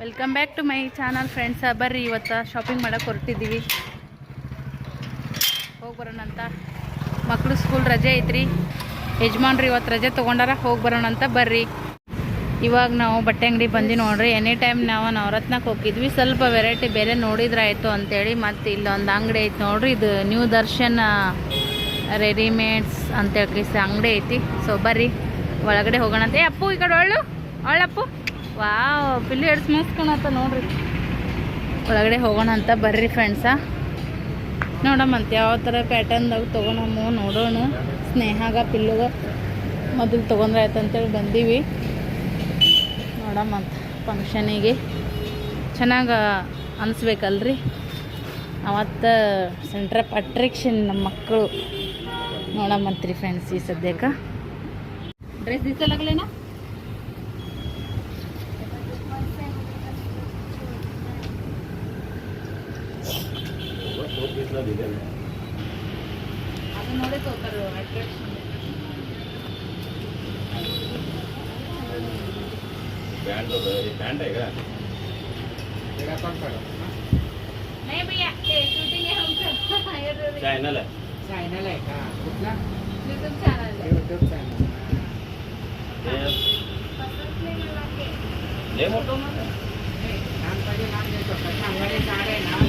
Welcome back to my channel friends ಬರ್ರಿ, ಇವತ್ತು shopping ಮಾಡೋಕೆ ಹೊರಟಿದ್ದೀವಿ. ಹೋಗಿ ಬರೋಣಂತ ಮಕ್ಕಳು ಸ್ಕೂಲ್ ರಜೆ ಐತ್ರಿ. ಯಜಮಾನ್ರಿ ಇವತ್ತು ರಜೆ ತೊಗೊಂಡಾರ, ಹೋಗಿ ಬರೋಣಂತ ಬರ್ರಿ. ಇವಾಗ ನಾವು ಬಟ್ಟೆ ಅಂಗಡಿ ಬಂದು ನೋಡ್ರಿ. ಎನಿ ಟೈಮ್ ನಾವು ನವರತ್ನಕ್ಕೆ ಹೋಗಿದ್ವಿ. ಸ್ವಲ್ಪ ವೆರೈಟಿ ಬೇರೆ ನೋಡಿದ್ರಾಯ್ತು ಅಂತೇಳಿ ಮತ್ತು ಇಲ್ಲೊಂದು ಅಂಗಡಿ ಐತಿ ನೋಡ್ರಿ. ಇದು ನ್ಯೂ ದರ್ಶನ್ ರೆಡಿಮೇಡ್ಸ್ ಅಂತೇಳಿ ಅಂಗಡಿ ಐತಿ. ಸೊ ಬರ್ರಿ. ಒಳಗಡೆ ಹೋಗೋಣ ಅಂತ. ಏ, ಅಪ್ಪು, ಈ ಕಡೆ ಒಳ್ಳು. ಒಳ್ಳಪ್ಪು ವಾವ್ ಪಿಲ್ಲಿ ಎಡ್ಸ್ ಮುಗಿಸ್ಕೊಳತ್ತ ನೋಡ್ರಿ. ಒಳಗಡೆ ಹೋಗೋಣ ಅಂತ ಬರ್ರಿ ಫ್ರೆಂಡ್ಸ ನೋಡಮ್ಮಂತ ಯಾವ ಥರ ಪ್ಯಾಟರ್ನ್ದಾಗ ತೊಗೊಳಮ್ಮ ನೋಡೋಣ. ಸ್ನೇಹಾಗ ಪಿಲ್ಲುಗ ಮೊದಲು ತೊಗೊಂಡ್ರೆ ಆಯ್ತು ಅಂತೇಳಿ ಬಂದೀವಿ. ನೋಡಮ್ಮಂತ ಫಂಕ್ಷನಿಗೆ ಚೆನ್ನಾಗ ಅನಿಸ್ಬೇಕಲ್ರಿ. ಅವತ್ತು ಸೆಂಟ್ರ್ ಆಫ್ ಅಟ್ರಾಕ್ಷನ್ ನಮ್ಮ ಮಕ್ಕಳು ನೋಡಮ್ಮಂತ್ರಿ ಫ್ರೆಂಡ್ಸ್ ಈ ಸದ್ಯಕ್ಕೆ. ಡ್ರೆಸ್ ದಿಸಲಾಗಲೇನಾ ಅದು ನೋಡಿ ತಗೋತಾರೆ ಅಟ್ರಾಕ್ಷನ್ ब्रँड ब्रँड आहे का नाही भैया ते शूटिंग आहे आमचं चॅनल आहे चॅनल आहे का कुठला यूट्यूब चॅनल आहे युट्यूब चॅनल ते लय मोठं ना लहानपणी लहान देत होता अंगाने जाड आहे ना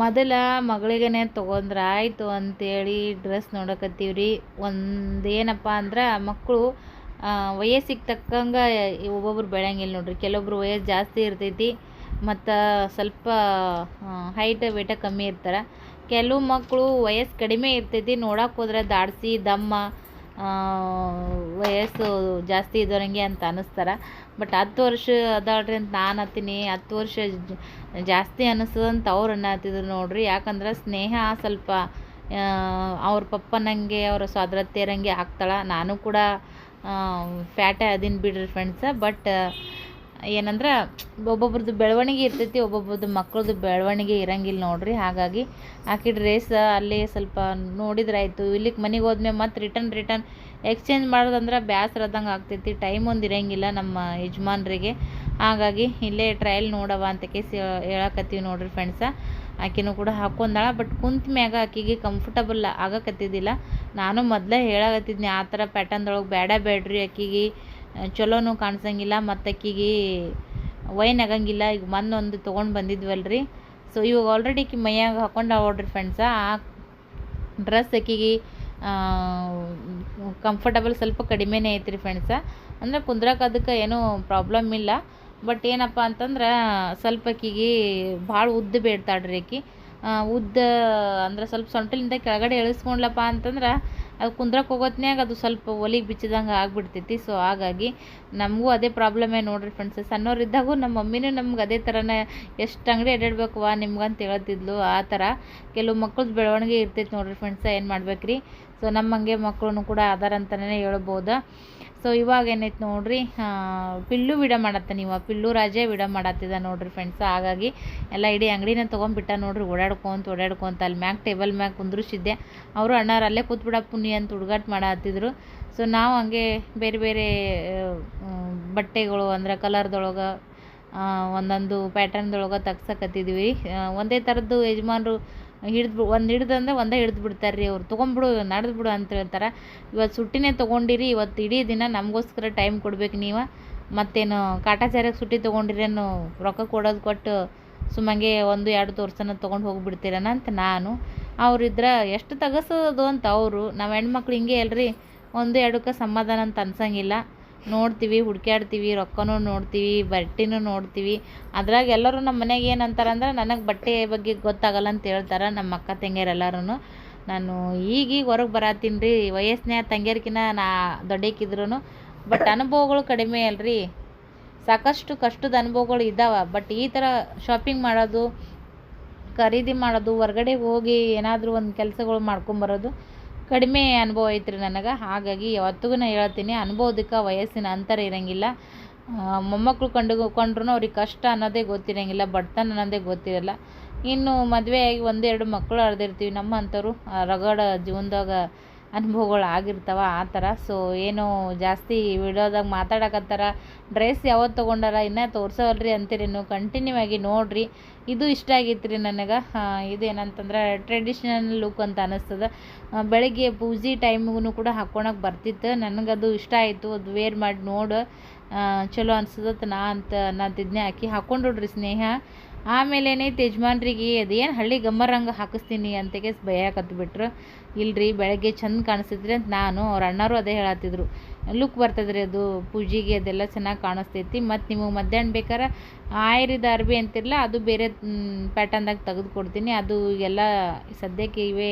ಮೊದಲ ಮಗಳಿಗೇನೆ ತೊಗೊಂಡ್ರೆ ಆಯಿತು ಅಂತೇಳಿ ಡ್ರೆಸ್ ನೋಡಕತ್ತೀವಿ ರೀ ಒಂದೇನಪ್ಪ ಅಂದ್ರೆ ಮಕ್ಕಳು ವಯಸ್ಸಿಗೆ ತಕ್ಕಂಗೆ ಒಬ್ಬೊಬ್ರು ಬೆಳೆಯಂಗಿಲ್ಲ ನೋಡ್ರಿ. ಕೆಲವೊಬ್ರು ವಯಸ್ಸು ಜಾಸ್ತಿ ಇರ್ತೈತಿ ಮತ್ತು ಸ್ವಲ್ಪ ಹೈಟ್ ವೇಟ ಕಮ್ಮಿ ಇರ್ತಾರೆ. ಕೆಲವು ಮಕ್ಕಳು ವಯಸ್ಸು ಕಡಿಮೆ ಇರ್ತೈತಿ ನೋಡಕ್ಕೆ ಹೋದ್ರೆ ದಾಡ್ಸಿ, ದಮ್ಮ ವಯಸ್ಸು ಜಾಸ್ತಿ ಇದ್ದವ್ರಂಗೆ ಅಂತ ಅನ್ನಿಸ್ತಾರೆ. ಬಟ್ ಹತ್ತು ವರ್ಷ ಅದಾಳ್ರಿ ಅಂತ ನಾನು ಹತ್ತೀನಿ. ಹತ್ತು ವರ್ಷ ಜಾಸ್ತಿ ಅನ್ನಿಸ್ತದಂತ ಅವ್ರು ಅನ್ನತ್ತಿದ್ರು ನೋಡ್ರಿ. ಯಾಕಂದ್ರೆ ಸ್ನೇಹ ಸ್ವಲ್ಪ ಅವ್ರ ಪಪ್ಪನಂಗೆ, ಅವರ ಸ್ವಾದ್ರತೆಯರಂಗೆ ಆಗ್ತಾಳೆ. ನಾನು ಕೂಡ ಫ್ಯಾಟೇ ಅದೀನಿ ಬಿಡ್ರಿ ಫ್ರೆಂಡ್ಸ ಬಟ್ ಏನಂದ್ರೆ, ಒಬ್ಬೊಬ್ರದ್ದು ಬೆಳವಣಿಗೆ ಇರ್ತೈತಿ, ಒಬ್ಬೊಬ್ರದ್ದು ಮಕ್ಕಳದ್ದು ಬೆಳವಣಿಗೆ ಇರಂಗಿಲ್ಲ ನೋಡ್ರಿ. ಹಾಗಾಗಿ ಆಕೆ ಡ್ರೆಸ್ ಅಲ್ಲಿ ಸ್ವಲ್ಪ ನೋಡಿದ್ರಾಯ್ತು ಇಲ್ಲಿಗೆ ಮನೆಗೆ ಹೋದ್ಮೇಲೆ ಮತ್ತೆ ರಿಟರ್ನ್ ರಿಟರ್ನ್ ಎಕ್ಸ್ಚೇಂಜ್ ಮಾಡೋದಂದ್ರೆ ಬೇಸರ ಆದಂಗೆ ಆಗ್ತೈತಿ. ಟೈಮ್ ಒಂದು ಇರಂಗಿಲ್ಲ ನಮ್ಮ ಯಜಮಾನ್ರಿಗೆ. ಹಾಗಾಗಿ ಇಲ್ಲೇ ಟ್ರಯಲ್ ನೋಡವ ಅಂತ ಕೇಸಿ ಹೇಳಕತ್ತೀವಿ ನೋಡ್ರಿ ಫ್ರೆಂಡ್ಸ ಆಕಿನೂ ಕೂಡ ಹಾಕೊಂಡಾಳ. ಬಟ್ ಕುಂತ ಮ್ಯಾಗ ಆಕಿಗೆ ಕಂಫರ್ಟಬಲ್ ಆಗಕತ್ತಿದ್ದಿಲ್ಲ. ನಾನು ಮೊದಲೇ ಹೇಳಕತ್ತಿದ್ನಿ, ಆ ಥರ ಪ್ಯಾಟರ್ನ್ದೊಳಗೆ ಬೇಡ ಬೇಡ್ರಿ ಆಕಿಗೆ. ಚಲೋನು ಕಾಣ್ಸಂಗಿಲ್ಲ, ಮತ್ತು ಆಕಿಗೆ ವೈನ್ ಆಗಂಗಿಲ್ಲ, ಈಗ ಮೊನ್ನೆ ಒಂದು ತೊಗೊಂಡು ಬಂದಿದ್ವಲ್ರಿ. ಸೊ ಇವಾಗ ಆಲ್ರೆಡಿ ಆಕಿ ಮೈಯಾಗ ಹಾಕೊಂಡು ನೋಡ್ರಿ ಫ್ರೆಂಡ್ಸ ಆ ಡ್ರೆಸ್ ಆಕಿಗೆ ಕಂಫರ್ಟಬಲ್ ಸ್ವಲ್ಪ ಕಡಿಮೆನೇ ಐತ್ರಿ ಫ್ರೆಂಡ್ಸ ಅಂದ್ರೆ ಕುಂದ್ರಕ್ಕೆ ಅದಕ್ಕೆ ಏನೂ ಪ್ರಾಬ್ಲಮ್ ಇಲ್ಲ. ಬಟ್ ಏನಪ್ಪ ಅಂತಂದ್ರೆ ಸ್ವಲ್ಪ ಆಕಿಗೆ ಭಾಳ ಉದ್ದ ಬೇಡ್ತಾಳ್ರಿ ಆಕಿ ಉದ್ದ ಅಂದ್ರೆ ಸ್ವಲ್ಪ ಸೊಂಟಲಿಂದ ಕೆಳಗಡೆ ಇಳಿಸ್ಕೊಂಡ್ಲಪ್ಪ ಅಂತಂದ್ರೆ ಅದು ಕುಂದ್ರಕ್ಕೆ ಹೋಗೋತ್ನ್ಯಾಗ ಅದು ಸ್ವಲ್ಪ ಒಲಿಗೆ ಬಿಚ್ಚಿದಂಗೆ ಆಗಿಬಿಡ್ತೈತಿ. ಸೊ ಹಾಗಾಗಿ ನಮಗೂ ಅದೇ ಪ್ರಾಬ್ಲಮೇ ನೋಡ್ರಿ ಫ್ರೆಂಡ್ಸ್ ಸಣ್ಣವ್ರಿದ್ದಾಗೂ ನಮ್ಮ ಮಮ್ಮಿನೂ ನಮ್ಗೆ ಅದೇ ಥರನೇ ಎಷ್ಟು ಅಂಗಡಿ ಅಡ್ಡಾಡ್ಬೇಕವ್ವ ನಿಮ್ಗಂತ ಹೇಳ್ತಿದ್ಲು. ಆ ಥರ ಕೆಲವು ಮಕ್ಕಳದ್ದು ಬೆಳವಣಿಗೆ ಇರ್ತೈತೆ ನೋಡ್ರಿ ಫ್ರೆಂಡ್ಸ್ ಏನು ಮಾಡ್ಬೇಕ್ರಿ? ಸೊ ನಮ್ಮಂಗೆ ಮಕ್ಕಳು ಕೂಡ ಆಧಾರ ಅಂತಲೇ ಹೇಳ್ಬೋದು. ಸೊ ಇವಾಗ ಏನೈತೆ ನೋಡ್ರಿ ಪಿಲ್ಲು ವಿಡ ಮಾಡತ್ತೆ ನೀವು. ಪಿಲ್ಲು ರಾಜೇ ವಿಡ ಮಾಡತ್ತಿದ ನೋಡ್ರಿ ಫ್ರೆಂಡ್ಸ್ ಹಾಗಾಗಿ ಎಲ್ಲ ಇಡೀ ಅಂಗಡಿನ ತೊಗೊಂಡ್ಬಿಟ್ಟ ನೋಡ್ರಿ, ಓಡಾಡ್ಕೊಂತ ಓಡಾಡ್ಕೊಂತ. ಅಲ್ಲಿ ಮ್ಯಾಗ ಟೇಬಲ್ ಮ್ಯಾಗ ಕುಂದ್ರಿಸಿದ್ದೆ. ಅವರು ಅಣ್ಣಾರು ಅಲ್ಲೇ ಕೂತ್ಬಿಡ ಪುನಿ ಅಂತ ಹುಡುಗಾಟ ಮಾಡತ್ತಿದ್ರು. ಸೊ ನಾವು ಹಂಗೆ ಬೇರೆ ಬೇರೆ ಬಟ್ಟೆಗಳು ಅಂದ್ರೆ ಕಲರ್ದೊಳಗೆ ಒಂದೊಂದು ಪ್ಯಾಟರ್ನ್ದೊಳಗೆ ತೆಗ್ಸಕತ್ತಿದ್ವಿ. ಒಂದೇ ಥರದ್ದು ಯಜಮಾನ್ರು ಹಿಡ್ದು ಒಂದು ಹಿಡ್ದಂದ್ರೆ ಒಂದೇ ಹಿಡ್ದು ಬಿಡ್ತಾರೆ ರೀ ಅವ್ರು. ತೊಗೊಂಬಿಡು ನಡೆದು ಬಿಡು ಅಂತ ಹೇಳ್ತಾರೆ. ಇವತ್ತು ಸುಟ್ಟಿನೇ ತೊಗೊಂಡಿರಿ ಇವತ್ತು ಇಡೀ ದಿನ ನಮಗೋಸ್ಕರ ಟೈಮ್ ಕೊಡ್ಬೇಕು ನೀವು. ಮತ್ತೇನು ಕಾಟಾಚಾರಕ್ಕೆ ಸುಟ್ಟಿ ತೊಗೊಂಡಿರೇನು ರೊಕ್ಕ ಕೊಡೋದು ಕೊಟ್ಟು ಸುಮ್ಮನೆ ಒಂದು, ಎರಡು ತೋರ್ಸನ ತೊಗೊಂಡು ಹೋಗಿಬಿಡ್ತೀರನ ಅಂತ ನಾನು. ಅವ್ರಿದ್ರೆ ಎಷ್ಟು ತಗಸೋದು ಅಂತ ಅವರು. ನಾವು ಹೆಣ್ಮಕ್ಳು ಹಿಂಗೆ ಅಲ್ರಿ, ಒಂದು, ಎರಡಕ್ಕೆ ಸಮಾಧಾನ ಅಂತ ಅನ್ಸಂಗಿಲ್ಲ. ನೋಡ್ತೀವಿ, ಹುಡ್ಕ್ಯಾಡ್ತೀವಿ, ರೊಕ್ಕನೂ ನೋಡ್ತೀವಿ, ಬಟ್ಟೆನೂ ನೋಡ್ತೀವಿ. ಅದ್ರಾಗ ಎಲ್ಲರೂ ನಮ್ಮ ಮನೆಗೆ ಏನು ಅಂತಾರಂದ್ರೆ ನನಗೆ ಬಟ್ಟೆ ಬಗ್ಗೆ ಗೊತ್ತಾಗಲ್ಲ ಅಂತ ಹೇಳ್ತಾರೆ ನಮ್ಮ ಅಕ್ಕ ತಂಗಿಯರು ಎಲ್ಲರೂ ನಾನು ಈಗೀಗ ಹೊರಗೆ ಬರತ್ತೀನಿ ರೀ ವಯಸ್ಸಿನ ತಂಗಿಯರ್ಕಿನ ನಾ ದೊಡ್ಡಕ್ಕಿದ್ರು ಬಟ್ ಅನುಭವಗಳು ಕಡಿಮೆ ಅಲ್ರಿ. ಸಾಕಷ್ಟು ಕಷ್ಟದ ಅನುಭವಗಳು ಇದ್ದಾವೆ ಬಟ್ ಈ ಥರ ಶಾಪಿಂಗ್ ಮಾಡೋದು, ಖರೀದಿ ಮಾಡೋದು, ಹೊರ್ಗಡೆ ಹೋಗಿ ಏನಾದರೂ ಒಂದು ಕೆಲಸಗಳು ಮಾಡ್ಕೊಂಬರೋದು ಕಡಿಮೆ ಅನುಭವ ಐತ್ರಿ ನನಗೆ. ಹಾಗಾಗಿ ಯಾವತ್ತಿಗೂ ನಾನು ಹೇಳ್ತೀನಿ, ಅನುಭವದಕ್ಕೆ ವಯಸ್ಸಿನ ಅಂತರ ಇರೋಂಗಿಲ್ಲ. ಮೊಮ್ಮಕ್ಕಳು ಕಂಡು ಕೊಂಡ್ರು ಅವ್ರಿಗೆ ಕಷ್ಟ ಅನ್ನೋದೇ ಗೊತ್ತಿರೋಂಗಿಲ್ಲ, ಬಡತನ ಅನ್ನೋದೇ ಗೊತ್ತಿರಲ್ಲ. ಇನ್ನು ಮದುವೆ ಆಗಿ ಒಂದೆರಡು ಮಕ್ಕಳು ಅರ್ದಿರ್ತೀವಿ ನಮ್ಮ ಅಂಥವ್ರು ರಗಡ ಜೀವನದಾಗ ಅನುಭವಗಳು ಆಗಿರ್ತಾವ ಆ ಥರ. ಸೊ ಏನು ಜಾಸ್ತಿ ವಿಡಿಯೋದಾಗ ಮಾತಾಡಕತ್ತಾರ. ಡ್ರೆಸ್ ಯಾವತ್ತು ತೊಗೊಂಡಾರ, ಇನ್ನೂ ತೋರ್ಸವಲ್ರಿ ಅಂತೀರೇನು ಕಂಟಿನ್ಯೂ ಆಗಿ ನೋಡಿರಿ. ಇದು ಇಷ್ಟ ಆಗಿತ್ತು ರೀ ನನಗೆ. ಇದೇನಂತಂದ್ರೆ ಟ್ರೆಡಿಷ್ನಲ್ ಲುಕ್ ಅಂತ ಅನ್ನಿಸ್ತದೆ ಬೆಳಗ್ಗೆ ಪೂಜೆ ಟೈಮ್ಗೂ ಕೂಡ ಹಾಕ್ಕೊಳಕ್ಕೆ ಬರ್ತಿತ್ತು. ನನಗದು ಇಷ್ಟ ಆಯಿತು. ಅದು ವೇರ್ ಮಾಡಿ ನೋಡು. ಚಲೋ ಅನ್ಸದತ್ ನಾ ಅಂತ ಅನ್ನತ್ತಿದ್ನೆ ಆಕಿ ಹಾಕ್ಕೊಂಡ್ರಿ ಸ್ನೇಹ. ಆಮೇಲೆ ಏನೈತೆ ಯಜಮಾನ್ರಿಗೆ ಅದೇನು ಹಳ್ಳಿ ಗಮ್ಮರಂಗ ಹಾಕಿಸ್ತೀನಿ ಅಂತಕ್ಕೆ ಭಯ ಕತ್ಬಿಟ್ರು. ಇಲ್ರಿ, ಬೆಳಗ್ಗೆ ಚಂದ ಕಾಣಿಸ್ತೈತ್ರಿ ಅಂತ ನಾನು, ಅವ್ರ ಅಣ್ಣರು ಅದೇ ಹೇಳತ್ತಿದ್ರು. ಲುಕ್ ಬರ್ತದ್ರಿ ಅದು, ಪೂಜೆಗೆ ಅದೆಲ್ಲ ಚೆನ್ನಾಗಿ ಕಾಣಿಸ್ತೈತಿ. ಮತ್ತು ನಿಮಗೆ ಮಧ್ಯಾಹ್ನ ಬೇಕಾರೆ ಆಯ್ರಿದ ಅರ್ಬಿ ಅಂತಿರಲ್ಲ ಅದು ಬೇರೆ ಪ್ಯಾಟರ್ನ್ದಾಗ ತೆಗೆದು ಕೊಡ್ತೀನಿ ಅದು ಎಲ್ಲ ಸದ್ಯಕ್ಕೆ ಇವೇ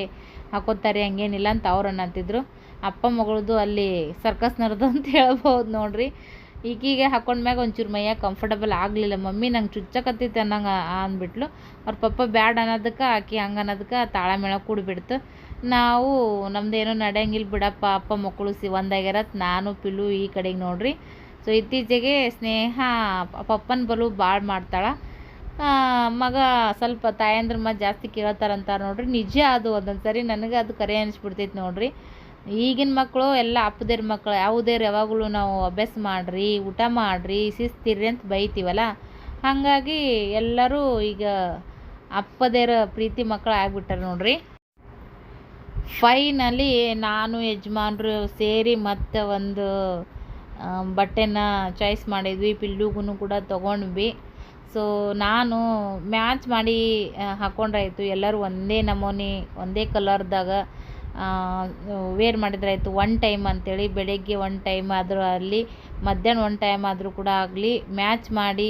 ಹಾಕೋತಾರೆ, ಹಂಗೇನಿಲ್ಲ ಅಂತ ಅವ್ರು ಅನ್ನತ್ತಿದ್ರು ಅಪ್ಪ ಮಗಳದು ಅಲ್ಲಿ ಸರ್ಕಸ್ ನಡ್ದು ಅಂತ ಹೇಳ್ಬೋದು ನೋಡ್ರಿ. ಈಗೀಗ ಹಾಕೊಂಡ್ಮ್ಯಾಗ ಒಂಚೂರು ಮೈಯಾಗ ಕಂಫರ್ಟಬಲ್ ಆಗಲಿಲ್ಲ. ಮಮ್ಮಿ ನಂಗೆ ಚುಚ್ಚಕತ್ತಿತ್ತು ಅನ್ನಂಗೆ ಅಂದ್ಬಿಟ್ಲು. ಅವ್ರ ಪಪ್ಪ ಬ್ಯಾಡ್ ಅನ್ನೋದಕ್ಕೆ, ಆಕಿ ಹಂಗೆ ಅನ್ನೋದಕ್ಕೆ ತಾಳಮೇಳ ಕೂಡಿಬಿಡ್ತು. ನಾವು ನಮ್ದೇನೋ ನಡೆಯಂಗಿಲ್ಲ ಬಿಡಪ್ಪ, ಅಪ್ಪ ಮಕ್ಕಳು ಸಿ, ಒಂದಾಗ್ಯಾರತ್, ನಾನು ಪಿಲು ಈ ಕಡೆಗೆ ನೋಡ್ರಿ. ಸೊ ಇತ್ತೀಚೆಗೆ ಸ್ನೇಹ ಪಪ್ಪನ ಬಲು ಭಾಳ ಮಾಡ್ತಾಳೆ. ಮಗ ಸ್ವಲ್ಪ ತಾಯಂದ್ರ ಮಾತು ಜಾಸ್ತಿ ಕೇಳ್ತಾರಂತಾರೆ ನೋಡ್ರಿ. ನಿಜ ಅದು, ಒಂದೊಂದು ಸರಿ ನನಗೆ ಅದು ಕರೆ ಅನಿಸ್ಬಿಡ್ತೈತೆ ನೋಡ್ರಿ. ಈಗಿನ ಮಕ್ಕಳು ಎಲ್ಲ ಅಪ್ಪದೇರ್ ಮಕ್ಕಳು ಯಾವುದೇರು ಯಾವಾಗಲೂ ನಾವು ಅಭ್ಯಾಸ ಮಾಡಿರಿ, ಊಟ ಮಾಡಿರಿ, ಶಿಸ್ತಿರ್ರಿ ಅಂತ ಬೈತೀವಲ್ಲ. ಹಾಗಾಗಿ ಎಲ್ಲರೂ ಈಗ ಅಪ್ಪದೇರ ಪ್ರೀತಿ ಮಕ್ಕಳು ಆಗ್ಬಿಟ್ಟಾರೆ ನೋಡ್ರಿ. ಫೈನಲಿ ನಾನು ಯಜಮಾನ್ರು ಸೇರಿ ಮತ್ತೆ ಒಂದು ಬಟ್ಟೆನ ಚಾಯ್ಸ್ ಮಾಡಿದ್ವಿ ಪಿಲ್ಲುಗೂ ಕೂಡ ತೊಗೊಂಡ್ವಿ. ಸೊ ನಾನು ಮ್ಯಾಚ್ ಮಾಡಿ ಹಾಕೊಂಡ್ರಾಯ್ತು. ಎಲ್ಲರೂ ಒಂದೇ ನಮೂನಿ, ಒಂದೇ ಕಲರ್ದಾಗ ವೇರ್ ಮಾಡಿದ್ರಾಯ್ತು. ಒನ್ ಟೈಮ್ ಅಂತೇಳಿ, ಬೆಳಗ್ಗೆ ಒನ್ ಟೈಮ್ ಆದರೂ ಆಗಲಿ, ಮಧ್ಯಾಹ್ನ ಒನ್ ಟೈಮ್ ಆದರೂ ಕೂಡ ಆಗಲಿ ಮ್ಯಾಚ್ ಮಾಡಿ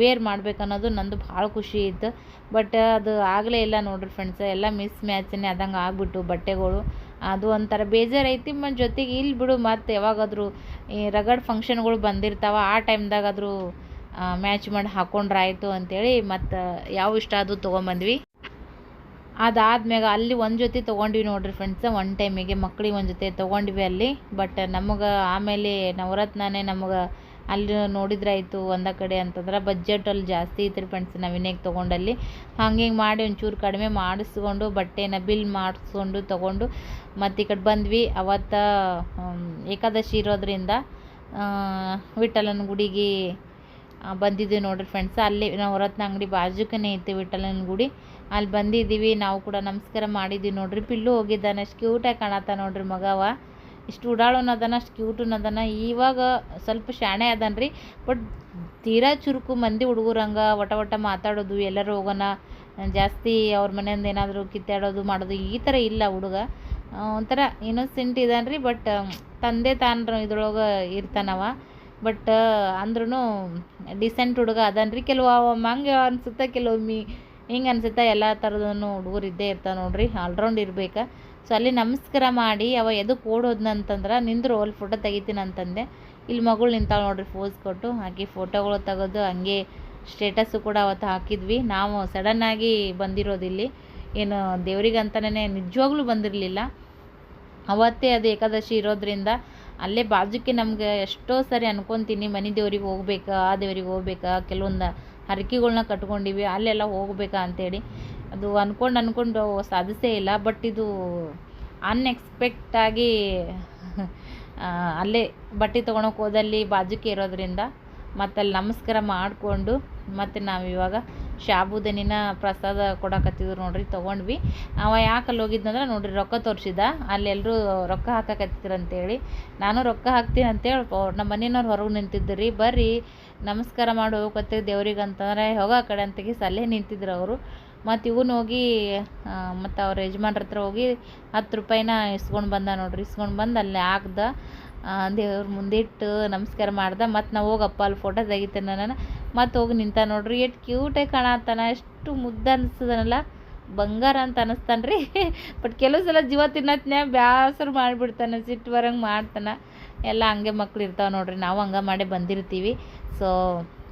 ವೇರ್ ಮಾಡ್ಬೇಕನ್ನೋದು ನಂದು ಭಾಳ ಖುಷಿ ಇತ್ತು. ಬಟ್ ಅದು ಆಗಲೇ ಇಲ್ಲ ನೋಡಿರಿ ಫ್ರೆಂಡ್ಸ್ ಎಲ್ಲ ಮಿಸ್ ಮ್ಯಾಚನ್ನೇ ಆದಂಗೆ ಆಗಿಬಿಟ್ಟು ಬಟ್ಟೆಗಳು. ಅದು ಒಂಥರ ಬೇಜಾರೈತಿ ಮತ್ತು ಜೊತೆಗೆ ಇಲ್ಲಿ ಬಿಡು ಮತ್ತು ಯಾವಾಗಾದರೂ ಈ ರಗಡ್ ಫಂಕ್ಷನ್ಗಳು ಬಂದಿರ್ತಾವೆ, ಆ ಟೈಮ್ದಾಗಾದರೂ ಮ್ಯಾಚ್ ಮಾಡಿ ಹಾಕೊಂಡ್ರಾಯ್ತು ಅಂಥೇಳಿ ಮತ್ತು ಯಾವ ಇಷ್ಟ ಅದು ತೊಗೊಂಬಂದ್ವಿ. ಅದಾದ್ಮ್ಯಾಗ ಅಲ್ಲಿ ಒಂದು ಜೊತೆ ತೊಗೊಂಡ್ವಿ ನೋಡ್ರಿ ಫ್ರೆಂಡ್ಸ್ ಒನ್ ಟೈಮಿಗೆ ಮಕ್ಳಿಗೆ ಒಂದು ಜೊತೆ ತೊಗೊಂಡ್ವಿ ಅಲ್ಲಿ. ಬಟ್ ನಮಗೆ ಆಮೇಲೆ ನವರತ್ನನೇ ನಮಗೆ ಅಲ್ಲಿ ನೋಡಿದ್ರಾಯಿತು ಒಂದ ಕಡೆ ಅಂತಂದ್ರೆ ಬಜೆಟ್ ಅಲ್ಲಿ ಜಾಸ್ತಿ ಐತ್ರಿ ಫ್ರೆಂಡ್ಸ್ ನವಿನೇಗೆ ತೊಗೊಂಡಲ್ಲಿ. ಹಂಗೆ ಹಿಂಗೆ ಮಾಡಿ ಒಂಚೂರು ಕಡಿಮೆ ಮಾಡಿಸ್ಕೊಂಡು ಬಟ್ಟೆನ ಬಿಲ್ ಮಾಡಿಸ್ಕೊಂಡು ತೊಗೊಂಡು ಮತ್ತು ಈ ಕಡೆ ಬಂದ್ವಿ. ಅವತ್ತ ಏಕಾದಶಿ ಇರೋದ್ರಿಂದ ವಿಠಲನ ಗುಡಿಗೆ ಬಂದಿದ್ದೀವಿ ನೋಡ್ರಿ ಫ್ರೆಂಡ್ಸ್ ಅಲ್ಲಿ ನಾವು ರತ್ನ ಅಂಗಡಿ ಬಾಜುಕನೇ ಐತಿ ವಿಠ್ಠಲನ ಗುಡಿ. ಅಲ್ಲಿ ಬಂದಿದ್ದೀವಿ. ನಾವು ಕೂಡ ನಮಸ್ಕಾರ ಮಾಡಿದ್ದೀವಿ ನೋಡ್ರಿ. ಪಿಲ್ಲು ಹೋಗಿದ್ದಾನೆ. ಅಷ್ಟು ಕ್ಯೂಟಾಗಿ ಕಾಣತ್ತ ನೋಡ್ರಿ ಮಗವ. ಇಷ್ಟು ಉಡಾಳೋನ್ ಅದಾನ ಅಷ್ಟು ಕ್ಯೂಟೂನು ಅದಾನ ಇವಾಗ ಸ್ವಲ್ಪ ಶಾಣೆ ಅದಾನ ರೀ. ಬಟ್ ತೀರಾ ಚುರುಕು ಮಂದಿ ಹುಡುಗರಂಗ ಒಟ ಒಟ ಮಾತಾಡೋದು, ಎಲ್ಲರೂ ಹೋಗೋಣ, ಜಾಸ್ತಿ ಅವ್ರ ಮನೆಯಿಂದ ಏನಾದರೂ ಕಿತ್ತಾಡೋದು ಮಾಡೋದು, ಈ ಥರ ಇಲ್ಲ ಹುಡುಗ. ಒಂಥರ ಇನ್ನೊಸೆಂಟ್ ಇದಾನೆ ರೀ, ಬಟ್ ತಂದೆ ತಾನು ಇದ್ರೊಳಗೆ ಇರ್ತಾನವ. ಬಟ್ ಅಂದ್ರೂ ಡಿಸೆಂಟ್ ಹುಡುಗ ಅದಾನ ರೀ. ಕೆಲವು ಹಂಗೆ ಅನ್ಸುತ್ತೆ, ಕೆಲವೊಮ್ಮೆ ಹಿಂಗೆ ಅನ್ಸುತ್ತೆ, ಎಲ್ಲ ಥರದೂ ಹುಡುಗರು ಇದ್ದೇ ಇರ್ತಾವೆ ನೋಡ್ರಿ ಆಲ್ರೌಂಡ್ ಇರ್ಬೇಕು. ಸೊ ಅಲ್ಲಿ ನಮಸ್ಕಾರ ಮಾಡಿ, ಅವ ಎದಕ್ಕೆ ಓಡೋದ್ನಂತಂದ್ರೆ ನಿಂದ್ರು ಅಲ್ಲಿ ಫೋಟೋ ತೆಗಿತೀನಿ ಅಂತಂದೆ. ಇಲ್ಲಿ ಮಗಳು ನಿಂತಾಳೆ ನೋಡ್ರಿ ಫೋಸ್ ಕೊಟ್ಟು ಹಾಕಿ ಫೋಟೋಗಳು ತೆಗೆದು ಹಂಗೆ ಸ್ಟೇಟಸ್ಸು ಕೂಡ ಅವತ್ತು ಹಾಕಿದ್ವಿ. ನಾವು ಸಡನ್ನಾಗಿ ಬಂದಿರೋದಿಲ್ಲಿ ಏನು ದೇವ್ರಿಗಂತನೇ ನಿಜವಾಗ್ಲೂ ಬಂದಿರಲಿಲ್ಲ. ಅವತ್ತೇ ಅದು ಏಕಾದಶಿ ಇರೋದ್ರಿಂದ ಅಲ್ಲೇ ಬಾಜುಕ್ಕೆ ನಮ್ಗೆ ಎಷ್ಟೋ ಸರಿ ಅನ್ಕೊತೀನಿ, ಮನೆ ದೇವ್ರಿಗೆ ಹೋಗ್ಬೇಕಾ, ಆ ದೇವ್ರಿಗೆ ಹೋಗ್ಬೇಕಾ, ಕೆಲವೊಂದು ಹರಕೆಗಳನ್ನ ಕಟ್ಕೊಂಡಿವಿ, ಅಲ್ಲೆಲ್ಲ ಹೋಗ್ಬೇಕಾ ಅಂತೇಳಿ. ಅದು ಅಂದ್ಕೊಂಡು ಅಂದ್ಕೊಂಡು ಸಾಧಿಸೇ ಇಲ್ಲ ಬಟ್ ಇದು ಅನ್ಎಕ್ಸ್ಪೆಕ್ಟಾಗಿ ಅಲ್ಲೇ ಬಟ್ಟೆ ತೊಗೊಳಕ್ಕೆ ಹೋದಲ್ಲಿ ಬಾಜುಕೆ ಇರೋದ್ರಿಂದ ಮತ್ತು ಅಲ್ಲಿ ನಮಸ್ಕಾರ ಮಾಡಿಕೊಂಡು ಮತ್ತು ನಾವು ಇವಾಗ ಶಾಬುದನಿನ ಪ್ರಸಾದ ಕೊಡಕತ್ತಿದ್ರು ನೋಡ್ರಿ, ತೊಗೊಂಡ್ವಿ. ಅವ ಯಾಕೆ ಅಲ್ಲಿ ಹೋಗಿದ್ನಂದ್ರೆ ನೋಡ್ರಿ ರೊಕ್ಕ ತೋರಿಸಿದ ಅಲ್ಲೆಲ್ಲರೂ ರೊಕ್ಕ ಹಾಕಕತ್ತಿದ್ರು ಅಂತೇಳಿ ನಾನು ರೊಕ್ಕ ಹಾಕ್ತೀನಿ ಅಂತೇಳಿ ನಮ್ಮ ಮನೆಯವ್ರು ಹೊರಗೆ ನಿಂತಿದ್ದು ರೀ ಬರ್ರಿ ನಮಸ್ಕಾರ ಮಾಡಿ ಹೋಗಕತ್ತೀವಿ ದೇವ್ರಿಗೆ ಅಂತಂದ್ರೆ ಹೋಗೋ ಕಡೆ ಅಂತಗಿ ಸಲಹೆ ನಿಂತಿದ್ರು ಅವರು. ಮತ್ತು ಇವನು ಹೋಗಿ ಮತ್ತು ಅವ್ರ ಯಜಮಾನ್ರ ಹತ್ರ ಹೋಗಿ ಹತ್ತು ರೂಪಾಯಿನ ಇಸ್ಕೊಂಡು ಬಂದ ನೋಡ್ರಿ. ಇಸ್ಕೊಂಡು ಬಂದು ಅಲ್ಲಿ ಹಾಕ್ದ. ದೇವ್ರ ಮುಂದಿಟ್ಟು ನಮಸ್ಕಾರ ಮಾಡ್ದೆ. ಮತ್ತು ನಾವು ಹೋಗಪ್ಪ ಅಲ್ಲಿ ಫೋಟೋ ತೆಗಿತೇನೆ ನಾನು ಮತ್ತು ಹೋಗಿ ನಿಂತ ನೋಡ್ರಿ. ಎಷ್ಟು ಕ್ಯೂಟಾಗಿ ಕಾಣತ್ತಾನ ಎಷ್ಟು ಮುದ್ದು ಅನಿಸ್ತದನಲ್ಲ ಬಂಗಾರ ಅಂತ ಅನ್ನಿಸ್ತಾನೆ ರೀ. ಬಟ್ ಕೆಲವು ಸಲ ಜೀವ ತಿನ್ನತ್ನ್ಯಾಗ ಬ್ಯಾಸರು ಮಾಡಿಬಿಡ್ತಾನೆ. ಸಿಟ್ಟು ಬರಂಗೆ ಮಾಡ್ತಾನೆ. ಎಲ್ಲ ಹಂಗೆ ಮಕ್ಳು ಇರ್ತಾವೆ ನೋಡ್ರಿ. ನಾವು ಹಂಗೆ ಮಾಡಿ ಬಂದಿರ್ತೀವಿ. ಸೊ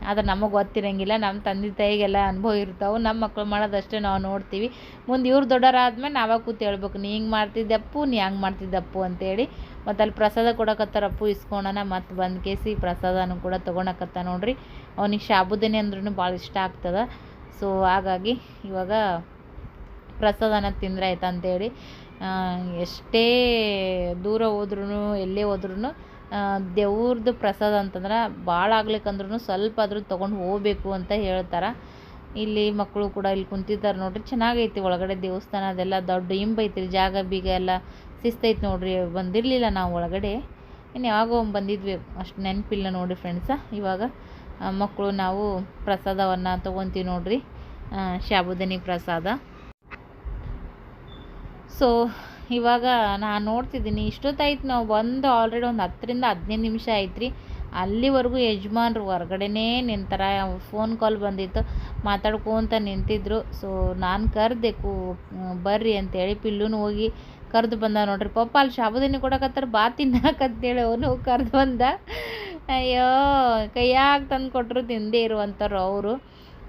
ಆದ್ರೆ ನಮಗೆ ಗೊತ್ತಿರಂಗಿಲ್ಲ ನಮ್ಮ ತಂದೆ ತಾಯಿಗೆಲ್ಲ ಅನುಭವ ಇರ್ತಾವೆ. ನಮ್ಮ ಮಕ್ಳು ಮಾಡೋದಷ್ಟೇ ನಾವು ನೋಡ್ತೀವಿ. ಮುಂದೆ ಇವ್ರು ದೊಡ್ಡವರಾದ್ಮೇಲೆ ನಾವು ಕೂತು ಹೇಳ್ಬೇಕು ನೀ ಹಿಂಗೆ ಮಾಡ್ತಿದ್ದಪ್ಪು ನೀ ಹಂಗೆ ಮಾಡ್ತಿದ್ದಪ್ಪು ಅಂತೇಳಿ ಮತ್ತು ಅಲ್ಲಿ ಪ್ರಸಾದ ಕೊಡಕತ್ತಾರಪ್ಪು ಇಸ್ಕೊಳೋಣ ಮತ್ತು ಬಂದು ಕೇಸಿ ಪ್ರಸಾದನೂ ಕೂಡ ತೊಗೊಳಕತ್ತ ನೋಡ್ರಿ. ಅವನಿಗೆ ಶಾಬುದನಿ ಅಂದ್ರೂ ಭಾಳ ಇಷ್ಟ ಆಗ್ತದೆ. ಸೊ ಹಾಗಾಗಿ ಇವಾಗ ಪ್ರಸಾದನ ತಿಂದ್ರೆ ಆಯ್ತು ಅಂತೇಳಿ ಆ, ಎಷ್ಟೇ ದೂರ ಹೋದ್ರೂ ಎಲ್ಲೇ ಹೋದ್ರೂ ದೇವ್ರದ್ದು ಪ್ರಸಾದ ಅಂತಂದ್ರೆ ಭಾಳ ಆಗ್ಲಿಕ್ಕಂದ್ರೂ ಸ್ವಲ್ಪ ಆದರೂ ತೊಗೊಂಡು ಹೋಗಬೇಕು ಅಂತ ಹೇಳ್ತಾರೆ. ಇಲ್ಲಿ ಮಕ್ಕಳು ಕೂಡ ಇಲ್ಲಿ ಕುಂತಿದ್ದಾರೆ ನೋಡ್ರಿ, ಚೆನ್ನಾಗೈತಿ ಒಳಗಡೆ ದೇವಸ್ಥಾನ ಅದೆಲ್ಲ ದೊಡ್ಡ ಇಂಬೈತಿ ರೀ ಜಾಗ ಬೀಗ ಎಲ್ಲ ಶಿಸ್ತೈತಿ ನೋಡ್ರಿ, ಬಂದಿರಲಿಲ್ಲ ನಾವು ಒಳಗಡೆ. ಇನ್ನು ಯಾವಾಗ ಒಮ್ಮೆ ಬಂದಿದ್ವಿ, ಅಷ್ಟು ನೆನಪಿಲ್ಲ ನೋಡಿ ಫ್ರೆಂಡ್ಸ ಇವಾಗ ಮಕ್ಕಳು ನಾವು ಪ್ರಸಾದವನ್ನು ತೊಗೊತೀವಿ ನೋಡ್ರಿ ಶಾಬುದನಿ ಪ್ರಸಾದ. ಸೊ ಇವಾಗ ನಾನು ನೋಡ್ತಿದ್ದೀನಿ. ಇಷ್ಟೊತ್ತಾಯ್ತು ನಾವು ಬಂದು ಆಲ್ರೆಡಿ ಒಂದು ಹತ್ತರಿಂದ ಹದಿನೈದು ನಿಮಿಷ ಆಯ್ತು ರೀ ಅಲ್ಲಿವರೆಗೂ ಯಜಮಾನ್ರು ಹೊರ್ಗಡೆನೇ ನಿಂತಾರ. ಫೋನ್ ಕಾಲ್ ಬಂದಿತ್ತು. ಮಾತಾಡ್ಕೊತ ನಿಂತಿದ್ರು. ಸೊ ನಾನು ಕರೆದೆ ಕೂ ಬರ್ರಿ ಅಂತೇಳಿ ಪಿಲ್ಲುನು ಹೋಗಿ ಕರೆದು ಬಂದ. ನೋಡ್ರಿ ಪಪ್ಪ ಅಲ್ಲಿ ಶಾಬುದಿನಿ ಕೊಡಕತ್ತಾರ ಬಾ ತಿನ್ನಕಂತೇಳಿ ಅವನು ಕರೆದು ಬಂದ. ಅಯ್ಯೋ, ಕೈಯಾಗ ತಂದು ಕೊಟ್ಟರು ತಿಂದೇ ಇರುವಂಥವ್ರು ಅವರು.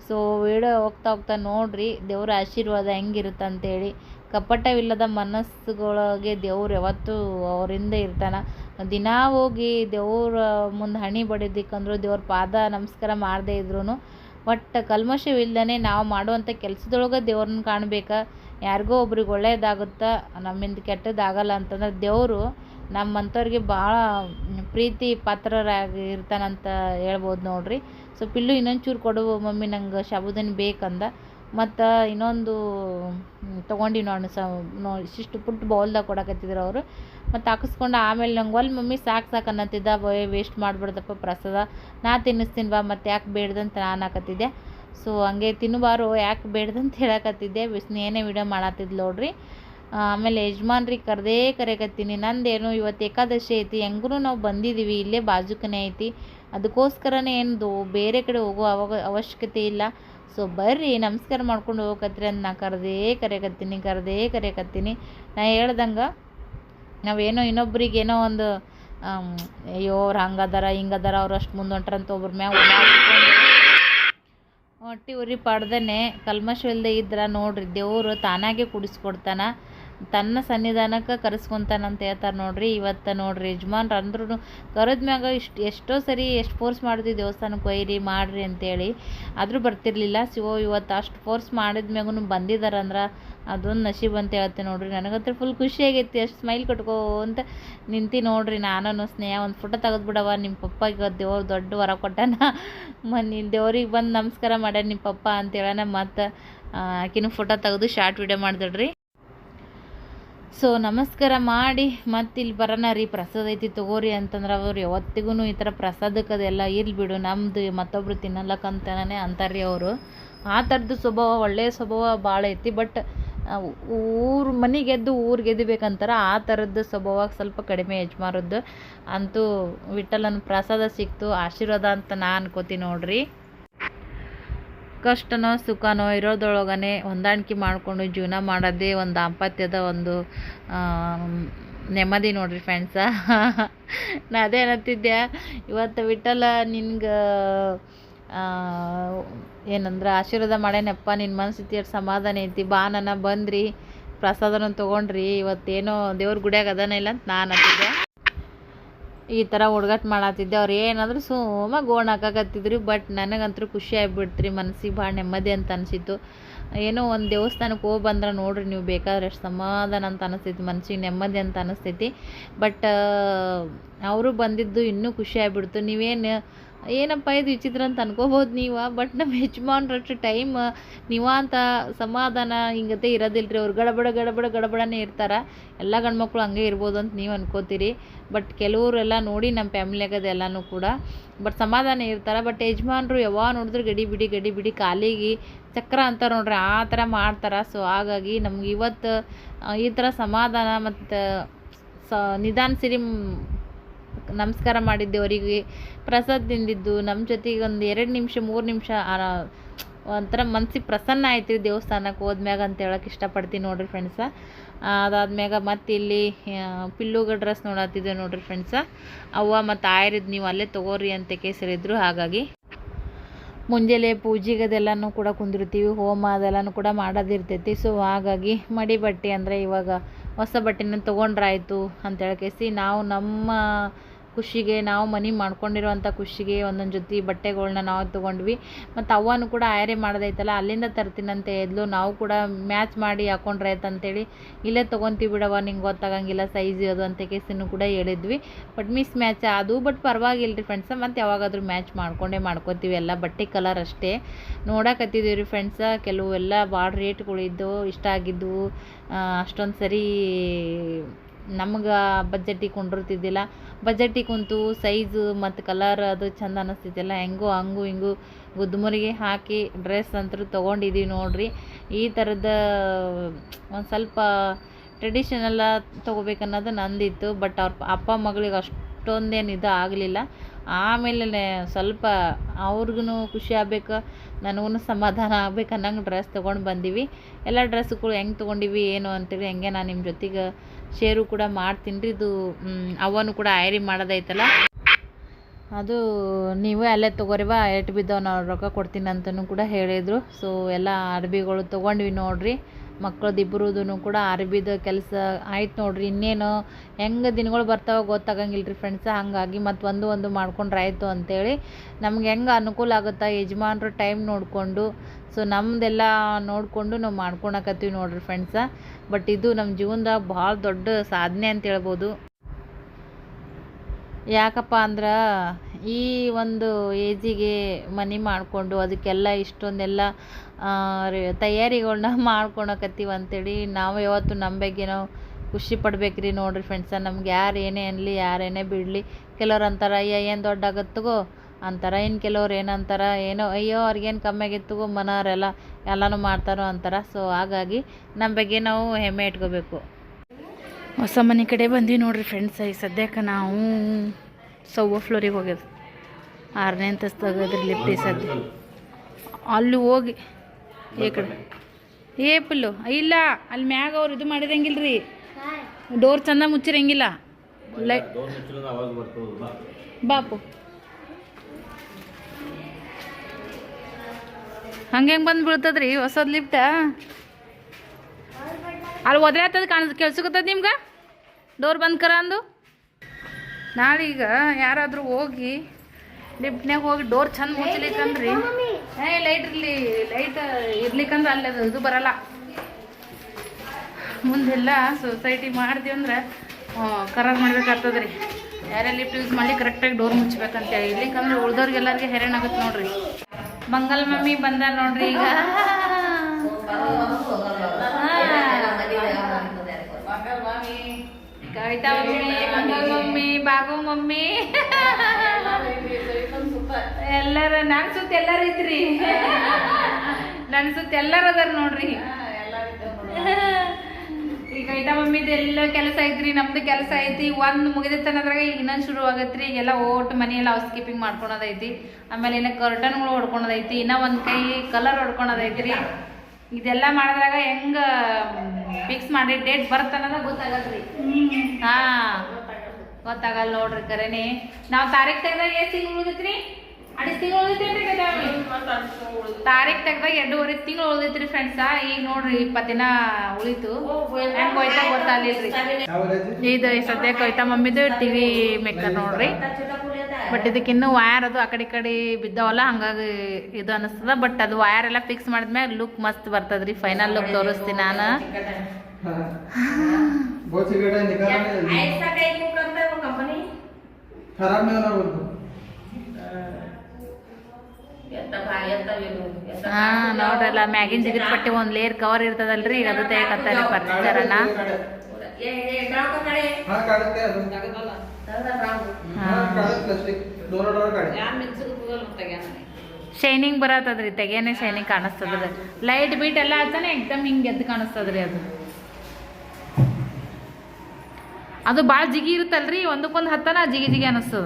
ಸೊ ವಿಡಿಯೋ ಹೋಗ್ತಾ ಹೋಗ್ತಾ ನೋಡ್ರಿ, ದೇವ್ರ ಆಶೀರ್ವಾದ ಹೆಂಗಿರುತ್ತೆ ಅಂತೇಳಿ ಕಪಟವಿಲ್ಲದ ಮನಸ್ಸುಗಳಿಗೆ ದೇವ್ರು ಯಾವತ್ತೂ ಅವರಿಂದ ಇರ್ತಾನೆ. ದಿನಾ ಹೋಗಿ ದೇವ್ರ ಮುಂದೆ ಹಣಿ ಬಡಿದಿಕ್ಕಂದ್ರು, ದೇವ್ರ ಪಾದ ನಮಸ್ಕಾರ ಮಾಡದೇ ಇದ್ರೂ ಒಟ್ಟು ಕಲ್ಮಶವಿಲ್ಲದೇ ನಾವು ಮಾಡುವಂಥ ಕೆಲಸದೊಳಗೆ ದೇವ್ರನ್ನ ಕಾಣ್ಬೇಕು. ಯಾರಿಗೋ ಒಬ್ರಿಗೆ ಒಳ್ಳೆಯದಾಗುತ್ತಾ ನಮ್ಮಿಂದ ಕೆಟ್ಟದ್ದಾಗಲ್ಲ ಅಂತಂದ್ರೆ ದೇವರು ನಮ್ಮಂಥವ್ರಿಗೆ ಭಾಳ ಪ್ರೀತಿ ಪಾತ್ರರಾಗಿ ಇರ್ತಾನಂತ ಹೇಳ್ಬೋದು ನೋಡ್ರಿ. ಸೊ, ಪಿಲ್ಲು ಇನ್ನೊಂಚೂರು ಕೊಡು ಮಮ್ಮಿ, ನಂಗೆ ಸಾಬುದಾನಿ ಬೇಕಂದ. ಮತ್ತು ಇನ್ನೊಂದು ತೊಗೊಂಡು ನೋಡಿ ಸ ನೋ ಇಷ್ಟಿಷ್ಟು ಪುಟ್ಟ ಬೌಲ್ದಾಗ ಕೊಡಕತ್ತಿದ್ರು ಅವರು. ಮತ್ತು ಹಾಕಿಸ್ಕೊಂಡು ಆಮೇಲೆ ನಂಗೆ ಒಲ್ ಮಮ್ಮಿ ಸಾಕು ಸಾಕು ಅನ್ನತ್ತಿದ್ದ, ಬೈ ವೇಸ್ಟ್ ಮಾಡಿಬಿಡ್ದಪ್ಪ ಪ್ರಸಾದ. ನಾ ತಿನ್ನಿಸ್ತೀನಿ ಬಾ, ಮತ್ತು ಯಾಕೆ ಬೇಡ್ದಂತ ನಾನು ಹಾಕತ್ತಿದ್ದೆ. ಸೊ ಹಂಗೆ ತಿನ್ನಬಾರು, ಯಾಕೆ ಬೇಡ್ದಂತ ಹೇಳಕತ್ತಿದ್ದೆ. ಬಿಸ್ನೇನೇ ವಿಡಿಯೋ ಮಾಡತ್ತಿದ್ಲು ನೋಡ್ರಿ. ಆಮೇಲೆ ಯಜಮಾನ್ರಿಗೆ ಕರೆದೇ ಕರೆಕತ್ತೀನಿ. ನಂದೇನು ಇವತ್ತು ಏಕಾದಶಿ ಐತಿ ಹೆಂಗೂ ನಾವು ಬಂದಿದ್ದೀವಿ ಇಲ್ಲೇ ಬಾಜುಕನೇ ಐತಿ. ಅದಕ್ಕೋಸ್ಕರನೇ ಏನು ದೋ ಬೇರೆ ಕಡೆ ಹೋಗೋ ಅವಶ್ಯಕತೆ ಇಲ್ಲ. ಸೊ ಬರ್ರಿ, ನಮಸ್ಕಾರ ಮಾಡ್ಕೊಂಡು ಹೋಗಕತ್ರಿ ಅಂತ ನಾ ಕರೆದೇ ಕರೆಯಕತ್ತೀನಿ ಕರೆದೇ ಕರೆಯಕತ್ತೀನಿ. ನಾ ಹೇಳ್ದಂಗೆ, ನಾವೇನೋ ಇನ್ನೊಬ್ರಿಗೆ ಏನೋ ಒಂದು ಅಯ್ಯೋ, ಅವ್ರು ಹಂಗದಾರ, ಹಿಂಗದಾರ, ಅವ್ರು ಅಷ್ಟು ಮುಂದೊಂಟ್ರಂತ ಹೊಂಟ್ರಂತ ಒಬ್ರ ಮ್ಯಾಗ ಹೊಟ್ಟಿ ಉರಿ ಪಡ್ದೇ ಕಲ್ಮಶವಿಲ್ಲದೆ ಇದ್ರೆ ನೋಡ್ರಿ, ದೇವರು ತಾನಾಗೆ ಕುಡಿಸ್ಕೊಡ್ತಾನ. ತನ್ನ ಸನ್ನಿಧಾನಕ್ಕೆ ಕರೆಸ್ಕೊಂತಾನಂತ ಹೇಳ್ತಾರೆ ನೋಡ್ರಿ. ಇವತ್ತು ನೋಡ್ರಿ ಯಜಮಾನ್ರು ಅಂದ್ರೂ ಕರೆದ್ಮ್ಯಾಗ ಇಷ್ಟು ಎಷ್ಟೋ ಸರಿ ಎಷ್ಟು ಫೋರ್ಸ್ ಮಾಡಿದ್ವಿ ದೇವಸ್ಥಾನಕ್ಕೆ ಒಯ್ಯಿರಿ ಮಾಡಿರಿ ಅಂತೇಳಿ. ಆದರೂ ಬರ್ತಿರ್ಲಿಲ್ಲ. ಶಿವ, ಇವತ್ತು ಅಷ್ಟು ಫೋರ್ಸ್ ಮಾಡಿದ್ಮ್ಯಾಗೂ ಬಂದಿದ್ದಾರಂದ್ರೆ ಅದೊಂದು ನಶೀಬ್ ಅಂತ ಹೇಳ್ತೀನಿ ನೋಡ್ರಿ. ನನಗಂತೂ ಫುಲ್ ಖುಷಿ ಆಗೈತಿ. ಅಷ್ಟು ಸ್ಮೈಲ್ ಕಟ್ಕೋ ಅಂತ ನಿಂತು ನೋಡ್ರಿ. ನಾನು ಸ್ನೇಹ, ಒಂದು ಫೋಟೋ ತೆಗೆದ್ಬಿಡವ ನಿಮ್ಮ ಪಪ್ಪ ಈಗ ದೇವ್ರು ದೊಡ್ಡ ವರ ಕೊಟ್ಟಾನ. ಮ ನಿನ್ನ ದೇವ್ರಿಗೆ ಬಂದು ನಮಸ್ಕಾರ ಮಾಡ್ಯಾನ ನಿಮ್ಮ ಪಪ್ಪ ಅಂತ ಹೇಳೋಣ ಮತ್ತು ಆಕಿನ ಫೋಟೋ ತೆಗೆದು ಶಾರ್ಟ್ ವಿಡಿಯೋ ಮಾಡಿದ್ರಿ ಸೊ ನಮಸ್ಕಾರ ಮಾಡಿ ಮತ್ತೆ ಇಲ್ಲಿ ಬರೋಣ ರೀ, ಪ್ರಸಾದ ಐತಿ ತಗೋರಿ ಅಂತಂದ್ರೆ ಅವ್ರು ಯಾವತ್ತಿಗೂ ಈ ಥರ ಪ್ರಸಾದಕ್ಕೆ ಅದೆಲ್ಲ ಇರ್ಲಿ ಬಿಡು ನಮ್ಮದು ಮತ್ತೊಬ್ರು ತಿನ್ನಲ್ಲಕ್ಕಂತಾನೆ ಅಂತಾರೆ ರೀ ಅವರು. ಆ ಥರದ್ದು ಸ್ವಭಾವ ಒಳ್ಳೆಯ ಸ್ವಭಾವ ಭಾಳ ಐತಿ ಬಟ್ ಊರು ಮನೆಗೆದ್ದು ಊರು ಗೆದಿಬೇಕಂತಾರೆ ಆ ಥರದ್ದು ಸ್ವಭಾವ ಸ್ವಲ್ಪ ಕಡಿಮೆ ಯಜಮಾರದ್ದು ಅಂತೂ ವಿಠಲನ ಪ್ರಸಾದ ಸಿಕ್ತು, ಆಶೀರ್ವಾದ ಅಂತ ನಾ ಅನ್ಕೋತೀನಿ ನೋಡ್ರಿ. ಕಷ್ಟನೋ ಸುಖನೋ ಇರೋದ್ರೊಳಗನೆ ಹೊಂದಾಣಿಕೆ ಮಾಡಿಕೊಂಡು ಜೀವನ ಮಾಡೋದೇ ಒಂದು ದಾಂಪತ್ಯದ ಒಂದು ನೆಮ್ಮದಿ ನೋಡ್ರಿ ಫ್ರೆಂಡ್ಸ ನಾ ಅದೇ ಅನ್ನತ್ತಿದ್ದೆ. ಇವತ್ತು ವಿಠಲ ನಿನ್ಗೆ ಏನಂದ್ರೆ ಆಶೀರ್ವಾದ ಮಾಡ್ಯಾನಪ್ಪ. ನಿನ್ನ ಮನಸ್ಥಿತಿ ಸಮಾಧಾನ ಐತಿ. ಬಾ ಬಂದ್ರಿ, ಪ್ರಸಾದನ ತೊಗೊಂಡ್ರಿ. ಇವತ್ತೇನೋ ದೇವ್ರ ಗುಡಿಯಾಗ ಅದಾನ ಇಲ್ಲ ಅಂತ ನಾನು ಅಂತಿದ್ದೆ ಈ ಥರ ಹುಡ್ಗಾಟ ಮಾಡತ್ತಿದ್ದೆ ಅವ್ರು ಏನಾದರೂ ಸುಮ್ಮ ಗೋಣ್ ಹಾಕಾಕತ್ತಿದ್ರು ಬಟ್ ನನಗಂತೂ ಖುಷಿ ಆಗ್ಬಿಡ್ತ್ರಿ ಮನಸ್ಸಿಗೆ ಭಾಳ ನೆಮ್ಮದಿ ಅಂತ ಅನಿಸಿತ್ತು. ಏನೋ ಒಂದು ದೇವಸ್ಥಾನಕ್ಕೆ ಹೋಗಿ ಬಂದ್ರೆ ನೋಡ್ರಿ ನೀವು ಬೇಕಾದ್ರೆ ಎಷ್ಟು ಸಮಾಧಾನ ಅಂತ ಅನಿಸ್ತೈತಿ ಮನ್ಸಿಗೆ ನೆಮ್ಮದಿ ಅಂತ ಅನಿಸ್ತೈತಿ ಬಟ್ ಅವರು ಬಂದಿದ್ದು ಇನ್ನೂ ಖುಷಿ ಆಗ್ಬಿಡ್ತು. ನೀವೇನು ಏನಪ್ಪ ಇದು ವಿಚಿತ್ರ ಅಂತ ಅನ್ಕೋಬೋದು ನೀವು ಬಟ್ ನಮ್ಮ ಯಜಮಾನ್ರಷ್ಟು ಟೈಮ್ ನಿವಾಂತ, ಸಮಾಧಾನ ಹಿಂಗತೆ ಇರೋದಿಲ್ಲ ರೀ ಅವ್ರು ಗಡಬಡ ಗಡಬಡ, ಗಡಬಡನೇ ಇರ್ತಾರೆ. ಎಲ್ಲ ಗಂಡ್ಮಕ್ಳು ಹಂಗೆ ಇರ್ಬೋದು ಅಂತ ನೀವು ಅನ್ಕೋತೀರಿ. ಬಟ್ ಕೆಲವರೆಲ್ಲ ನೋಡಿ ನಮ್ಮ ಫ್ಯಾಮಿಲಿಯಾಗದ ಎಲ್ಲನೂ ಕೂಡ. ಬಟ್ ಸಮಾಧಾನ ಇರ್ತಾರೆ. ಬಟ್ ಯಜಮಾನ್ರು ಯಾವಾಗ ನೋಡಿದ್ರು ಗಡಿ ಬಿಡಿ ಗಡಿ ಬಿಡಿ, ಕಾಲಿಗೆ ಚಕ್ರ ಅಂತಾರೆ ನೋಡ್ರಿ. ಆ ಥರ ಮಾಡ್ತಾರೆ. ಸೊ ಹಾಗಾಗಿ ನಮ್ಗೆ ಇವತ್ತು ಈ ಥರ ಸಮಾಧಾನ ಮತ್ತು, ಸ ನಿಧಾನ ಸಿರಿ ನಮಸ್ಕಾರ ಮಾಡಿದ್ದೆ ಅವರಿಗೆ ಪ್ರಸಾದ ತಿಂದಿದ್ದು ನಮ್ಮ ಜೊತೆಗೆ ಒಂದು ಎರಡು ನಿಮಿಷ, ಮೂರು ನಿಮಿಷ ಒಂಥರ ಮನ್ಸಿಗೆ ಪ್ರಸನ್ನ ಆಯ್ತು ದೇವಸ್ಥಾನಕ್ಕೆ ಹೋದ್ಮ್ಯಾಗ ಅಂತ ಹೇಳಕ್ಕೆ ಇಷ್ಟಪಡ್ತೀನಿ ನೋಡ್ರಿ ಫ್ರೆಂಡ್ಸ ಅದಾದ್ಮ್ಯಾಗ ಮತ್ತೆ ಇಲ್ಲಿ ಪಿಲ್ಲುಗ ಡ್ರೆಸ್ ನೋಡತ್ತಿದ್ದೆ ನೋಡ್ರಿ ಫ್ರೆಂಡ್ಸ ಅವ್ವ ಮತ್ತು ಆಯರಿದ್ ನೀವು ಅಲ್ಲೇ ತಗೋರಿ ಅಂತ ಕೇಸರಿದ್ರು ಹಾಗಾಗಿ ಮುಂಜಾನೆ ಪೂಜೆಗೆ ಅದೆಲ್ಲನೂ ಕೂಡ ಕುಂದಿರ್ತೀವಿ, ಹೋಮ ಅದೆಲ್ಲನೂ ಕೂಡ ಮಾಡೋದಿರ್ತೈತಿ. ಸೊ ಹಾಗಾಗಿ ಮಡಿ ಬಟ್ಟೆ ಅಂದರೆ ಇವಾಗ ಹೊಸ ಬಟ್ಟೆನ ತೊಗೊಂಡ್ರಾಯ್ತು ಅಂತ ಕೇಸಿ. ನಾವು ನಮ್ಮ ಖುಷಿಗೆ, ನಾವು ಮನೆ ಮಾಡ್ಕೊಂಡಿರುವಂಥ ಖುಷಿಗೆ ಒಂದೊಂದು ಜೊತೆ ಬಟ್ಟೆಗಳನ್ನ ನಾವು ತೊಗೊಂಡ್ವಿ. ಮತ್ತು ಅವ್ವನೂ ಕೂಡ ಆಯರೆ ಮಾಡೋದೈತಲ್ಲ, ಅಲ್ಲಿಂದ ತರ್ತೀನಂತ ಎದ್ಲು, ನಾವು ಕೂಡ ಮ್ಯಾಚ್ ಮಾಡಿ ಹಾಕೊಂಡ್ರೆ ಅಂತೇಳಿ ಇಲ್ಲೇ ತೊಗೊತೀವಿ ಬಿಡವ್ವ, ನಿಂಗೆ ಗೊತ್ತಾಗಂಗಿಲ್ಲ, ಸೈಜ್ ಅದು ಅಂತ ಕೇಸಿನೂ ಕೂಡ ಹೇಳಿದ್ವಿ. ಬಟ್ ಮಿಸ್ ಮ್ಯಾಚ್ ಅದು, ಬಟ್ ಪರವಾಗಿಲ್ಲ ರೀ ಫ್ರೆಂಡ್ಸ ಮತ್ತು ಯಾವಾಗಾದರೂ ಮ್ಯಾಚ್ ಮಾಡ್ಕೊಂಡೇ ಮಾಡ್ಕೋತೀವಿ, ಎಲ್ಲ ಬಟ್ಟೆ ಕಲರ್ ಅಷ್ಟೇ. ನೋಡಕತ್ತಿದ್ದೀವಿ ರೀ ಫ್ರೆಂಡ್ಸ ಕೆಲವು ಎಲ್ಲ ಭಾಳ ರೇಟ್ಗಳಿದ್ದು ಇಷ್ಟ ಆಗಿದ್ದು ಅಷ್ಟೊಂದು ಸರಿ ನಮ್ಗೆ ಬಜೆಟಿಗೆ ಕೊಂಡಿರ್ತಿದ್ದಿಲ್ಲ. ಬಜೆಟಿಗೆ ಕುಂತು ಸೈಜು ಮತ್ತು ಕಲರ್ ಅದು ಚಂದ ಅನ್ನಿಸ್ತಿದ್ದಿಲ್ಲ ಹೆಂಗೋ ಹಂಗು ಹಿಂಗು ಗುದ್ಮುರಿಗೆ ಹಾಕಿ ಡ್ರೆಸ್ ಅಂತೂ ತೊಗೊಂಡಿದ್ದೀವಿ ನೋಡಿರಿ. ಈ ಥರದ ಒಂದು ಸ್ವಲ್ಪ ಟ್ರೆಡಿಷನಲ್ಲ ತೊಗೋಬೇಕನ್ನೋದು ನಂದಿತ್ತು. ಬಟ್ ಅವ್ರ ಅಪ್ಪ ಮಗಳಿಗೆ ಅಷ್ಟೊಂದೇನು ಇದು ಆಗಲಿಲ್ಲ. ಆಮೇಲೆ ಸ್ವಲ್ಪ ಅವ್ರಿಗೂ ಖುಷಿ ಆಗ್ಬೇಕು ನನಗೂ ಸಮಾಧಾನ ಆಗ್ಬೇಕು ಅನ್ನಂಗೆ ಡ್ರೆಸ್ ತೊಗೊಂಡು ಬಂದೀವಿ. ಎಲ್ಲ ಡ್ರೆಸ್ಗಳು ಹೆಂಗೆ ತೊಗೊಂಡಿವಿ, ಏನು ಅಂತೇಳಿ ಹೆಂಗೆ ನಾನು ನಿಮ್ಮ ಜೊತೆಗೆ ಶೇರು ಕೂಡ ಮಾಡ್ತೀನಿ ರೀ, ಇದು ಅವನು ಕೂಡ ಐರಿ ಮಾಡೋದೈತಲ್ಲ. ಅದು ನೀವೇ ಅಲ್ಲೇ ತೊಗೋರಿವ ಎಟ್ ಬಿದ್ದವ ನಾವು ರೊಕ್ಕ ಕೊಡ್ತೀನಿ ಅಂತಲೂ ಕೂಡ ಹೇಳಿದರು. ಸೊ ಎಲ್ಲ ಅರ್ಬಿಗಳು ತೊಗೊಂಡ್ವಿ ನೋಡ್ರಿ. ಮಕ್ಳದ್ದು ಇಬ್ಬರದೂ ಕೂಡ ಅರಬಿದ ಕೆಲಸ ಆಯ್ತು ನೋಡ್ರಿ. ಇನ್ನೇನು ಹೆಂಗೆ ದಿನಗಳು ಬರ್ತಾವ ಗೊತ್ತಾಗಂಗಿಲ್ಲ ರೀ ಫ್ರೆಂಡ್ಸ ಹಾಗಾಗಿ ಮತ್ತು ಒಂದು ಒಂದು ಮಾಡ್ಕೊಂಡ್ರೆ ಆಯಿತು ಅಂತೇಳಿ ನಮ್ಗೆ ಹೆಂಗೆ ಅನುಕೂಲ ಆಗುತ್ತಾ ಯಜಮಾನ್ರು ಟೈಮ್ ನೋಡಿಕೊಂಡು ಸೊ ನಮ್ಮದೆಲ್ಲ ನೋಡಿಕೊಂಡು ನಾವು ಮಾಡ್ಕೊಳಕತ್ತೀವಿ ನೋಡ್ರಿ ಫ್ರೆಂಡ್ಸ ಬಟ್ ಇದು ನಮ್ಮ ಜೀವನದಾಗ ಭಾಳ ದೊಡ್ಡ ಸಾಧನೆ ಅಂತ ಹೇಳ್ಬೋದು. ಯಾಕಪ್ಪ ಅಂದ್ರೆ ಈ ಒಂದು ಏಜಿಗೆ ಮನಿ ಮಾಡಿಕೊಂಡು ಅದಕ್ಕೆಲ್ಲ ಇಷ್ಟೊಂದೆಲ್ಲ ರೆ- ತಯಾರಿಗಳ್ನ ಮಾಡ್ಕೊಳಕತ್ತೀವಿ ಅಂತೇಳಿ ನಾವು ಯಾವತ್ತು ನಮ್ಮ ಬಗ್ಗೆ ನಾವು ಖುಷಿ ಪಡ್ಬೇಕು ರೀ ನೋಡಿರಿ ಫ್ರೆಂಡ್ಸ ನಮ್ಗೆ ಯಾರು ಏನೇ ಅನ್ನಲಿ ಏನೇ ಬಿಡಲಿ ಕೆಲವ್ರು ಅಂತಾರೆ, ಅಯ್ಯೋ, ಏನು ದೊಡ್ಡ ಆಗತ್ತಗೋ ಅಂತಾರೆ ಇನ್ನು ಕೆಲವ್ರು ಏನಂತಾರೆ ಏನೋ, ಅಯ್ಯೋ, ಅವ್ರಿಗೇನು ಕಮ್ಮಿ ಆಗಿತ್ತು ಮನೆಯವರೆಲ್ಲ ಎಲ್ಲನೂ ಮಾಡ್ತಾರೋ ಅಂತಾರೆ. ಸೊ ಹಾಗಾಗಿ ನಮ್ಮ ಬಗ್ಗೆ ನಾವು ಹೆಮ್ಮೆ ಇಟ್ಕೋಬೇಕು. ಹೊಸ ಮನೆ ಕಡೆ ಬಂದ್ವಿ ನೋಡಿರಿ ಫ್ರೆಂಡ್ಸ್ ಈ ಸದ್ಯಕ್ಕೆ ನಾವು ಸವ್ವ ಫ್ಲೋರಿಗೆ ಹೋಗ್ಯದ ಆರನೇ ಅಂತಸ್ತಾಗದ್ರಿ ಲಿಫ್ಟ್ ಸದ್ಯ. ಅಲ್ಲಿ ಹೋಗಿ ಈ ಕಡೆ ಏ ಪುಲ್ಲು ಇಲ್ಲ ಅಲ್ಲಿ ಮ್ಯಾಗ ಅವ್ರು ಇದು ಮಾಡಿರಂಗಿಲ್ಲ ರೀ ಡೋರ್ ಚಂದ ಮುಚ್ಚಿರಂಗಿಲ್ಲ. ಲೈ ಬಾಪು ಹಂಗೆ ಹೆಂಗೆ ಬಂದು ಬೀಳ್ತದ್ರಿ ಹೊಸದ್ ಲಿಫ್ಟ ಅಲ್ಲಿ ಆತದ ಕಾಣ ಕೆಲ್ಸಕತ್ತದ ನಿಮ್ಗೆ? ಡೋರ್ ಬಂದ್ ಕರ ಅಂದು? ನಾಳೀಗ ಯಾರಾದರೂ ಹೋಗಿ ಲಿಫ್ಟ್ನ್ಯಾಗ ಹೋಗಿ ಡೋರ್ ಚಂದ ಮುಚ್ಚಲಿಕ್ಕಂದ್ರಿ ಏ ಲೈಟ್ ಇರಲಿ ಲೈಟ್ ಇರ್ಲಿಕ್ಕಂದ್ರೆ ಅಲ್ಲಿ ಅದು ಇದು ಬರಲ್ಲ. ಮುಂದೆಲ್ಲ ಸೊಸೈಟಿ ಮಾಡಿದ್ವಿ ಅಂದ್ರೆ ಕರಾರ್ ಮಾಡ್ಬೇಕಾಗ್ತದ್ರಿ. ಯಾರೇ ಲಿಫ್ಟ್ ಯೂಸ್ ಮಾಡಿ ಕರೆಕ್ಟಾಗಿ ಡೋರ್ ಮುಚ್ಬೇಕಂತ ಇರ್ಲಿಕ್ಕಂದ್ರೆ ಉಳ್ದವ್ರಿಗೆಲ್ಲರಿಗೆ ಹೈರಾಣ ಆಗುತ್ತೆ ನೋಡ್ರಿ. ಮಂಗಲ್ ಮಮ್ಮಿ ಬಂದ ನೋಡ್ರಿ ಈಗ. ಕವಿತಾ ಮಮ್ಮಿ. ಮಂಗಲ್ ಮಮ್ಮಿ ಬಾಗು ಮಮ್ಮಿ. ಎಲ್ಲರ ನನ್ ಸುತ್ತ ಎಲ್ಲಾರ ಐತ್ರಿ. ನನ್ ಸುತ್ತ ಎಲ್ಲಾರ ಅದಾರ ನೋಡ್ರಿ. ಈಗ ಐಟ ಮಮ್ಮಿದ ಎಲ್ಲ ಕೆಲಸ ಐತ್ರಿ ನಮ್ದು ಕೆಲಸ ಐತಿ. ಒಂದ್ ಮುಗಿದೈತನ್ನದ್ರಾಗ ಈಗ ಇನ್ನೊಂದು ಶುರು ಆಗತ್ರಿ. ಈಗೆಲ್ಲ ಓಟ್ ಮನಿ ಎಲ್ಲ ಹೌಸ್ ಕೀಪಿಂಗ್ ಮಾಡ್ಕೊಳೋದೈತಿ. ಆಮೇಲೆ ಇನ್ನ ಕರ್ಟನ್ಗಳು ಹೊಡ್ಕೊಳೋದೈತಿ. ಇನ್ನ ಒಂದ್ ಕೈ ಕಲರ್ ಹೊಡ್ಕೊಳೋದೈತ್ರಿ. ಇದೆಲ್ಲ ಮಾಡಿದ್ರಾಗ ಹೆಂಗ ಫಿಕ್ಸ್ ಮಾಡಿ ಡೇಟ್ ಬರ್ತನದ ಗೊತ್ತಾಗಲ್ರಿ. ಹಾ. ಗೊತ್ತಾಗಲ್ಲ ನೋಡ್ರಿ ಕರೆನಿ. ನಾವ್ ತಾರೀಖ್ ತೆಗ್ದಾಗ ಎಷ್ಟ್ ತಿಂಗಳು ಉಳಿದೈತ್ರಿ ತಾರೀಕ್ ತೆಗ್ದಾಗ ಎರಡೂವರೆ ತಿಂಗಳು ಉಳಿದೈತ್ರಿ ಫ್ರೆಂಡ್ಸ ಈಗ ನೋಡ್ರಿ ಇಪ್ಪತ್ತು ದಿನ ಉಳಿತು. ಕೊಯ್ತಾ ಗೊತ್ತಾಗ್ಲಿಲ್ರಿ ಇದು ಸದ್ಯಕ್ಕೆ ಕೊಯ್ತಾ ಮಮ್ಮಿದು ಟಿವಿ ಮೇಕರ್ ನೋಡ್ರಿ. ಬಟ್ ಇದಕ್ಕಿನ್ನು ವಯರ್ ಅದು ಆ ಕಡೆ ಈ ಕಡೆ ಬಿದ್ದಾವಲ್ಲ ಹಂಗಾಗಿ ಇದು ಅನಿಸ್ತದ. ಬಟ್ ಅದು ವಯರ್ ಎಲ್ಲ ಫಿಕ್ಸ್ ಮಾಡಿದ್ಮೇಲೆ ಲುಕ್ ಮಸ್ತ್ ಬರ್ತದ್ರಿ ಫೈನಲ್ ಲುಕ್ ತೋರಿಸ್ತೀನಿ ನಾನು. ಖರಾಬ್ ಹಾ ನೋಡ್ರಲ್ಲ ಮ್ಯಾಗಿನ್ ಜಿಗಿದ ಪಟ್ಟಿ ಒಂದ್ ಲೇರ್ ಕವರ್ ಇರ್ತದಲ್ರಿ ಈಗ ಅದು ತೆಗಕತ್ತಾರೆ ಪರ್ಚರನ್ನ ಶೈನಿಂಗ್ ಬರತ್ತದ್ರಿ ತೆಗೇನೆ ಶೈನಿಂಗ್ ಕಾಣಿಸ್ತದ್ರಿ. ಲೈಟ್ ಬೀಟ್ ಎಲ್ಲ ಆತಾನೆ ಎಕ್ದಮ್ ಹಿಂಗೆ ಎದ್ದು ಕಾಣಿಸ್ತದ್ರಿ ಅದು. ಅದು ಭಾಳ ಜಿಗಿ ಇರುತ್ತಲ್ರಿ ಒಂದಕ್ಕೊಂದು ಹತ್ತನ ಜಿಗಿ ಜಿಗಿ ಅನಿಸ್ತದ.